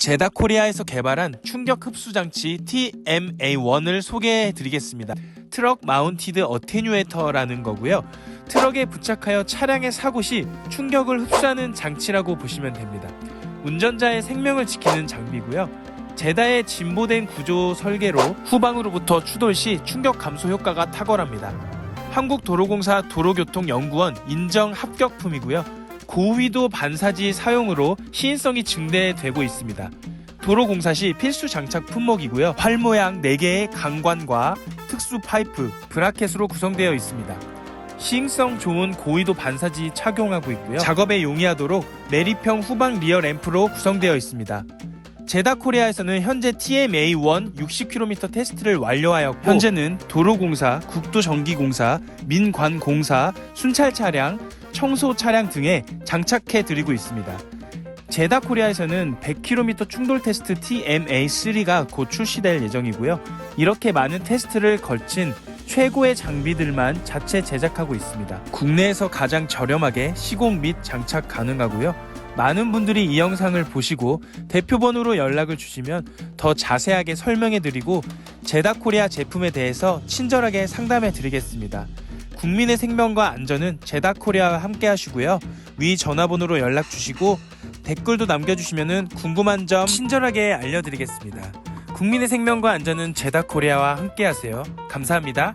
제다 코리아에서 개발한 충격 흡수 장치 TMA1을 소개해 드리겠습니다. 트럭 마운티드 어테뉴에이터라는 거고요. 트럭에 부착하여 차량의 사고 시 충격을 흡수하는 장치라고 보시면 됩니다. 운전자의 생명을 지키는 장비고요. 제다의 진보된 구조 설계로 후방으로부터 추돌 시 충격 감소 효과가 탁월합니다. 한국도로공사 도로교통연구원 인정 합격품이고요. 고위도 반사지 사용으로 시인성이 증대되고 있습니다. 도로공사 시 필수 장착 품목이고요. 활 모양 4개의 강관과 특수 파이프, 브라켓으로 구성되어 있습니다. 시인성 좋은 고위도 반사지 착용하고 있고요. 작업에 용이하도록 내리평 후방 리어 램프로 구성되어 있습니다. 제다 코리아에서는 현재 TMA1 60km 테스트를 완료하였고 현재는 도로공사, 국도전기공사, 민관공사, 순찰 차량, 청소 차량 등에 장착해 드리고 있습니다. 제다 코리아에서는 100km 충돌 테스트 TMA3가 곧 출시될 예정이고요. 이렇게 많은 테스트를 걸친 최고의 장비들만 자체 제작하고 있습니다. 국내에서 가장 저렴하게 시공 및 장착 가능하고요. 많은 분들이 이 영상을 보시고 대표번호로 연락을 주시면 더 자세하게 설명해 드리고 제다 코리아 제품에 대해서 친절하게 상담해 드리겠습니다. 국민의 생명과 안전은 제다 코리아와 함께 하시고요. 위 전화번호로 연락 주시고 댓글도 남겨주시면 궁금한 점 친절하게 알려드리겠습니다. 국민의 생명과 안전은 제다 코리아와 함께 하세요. 감사합니다.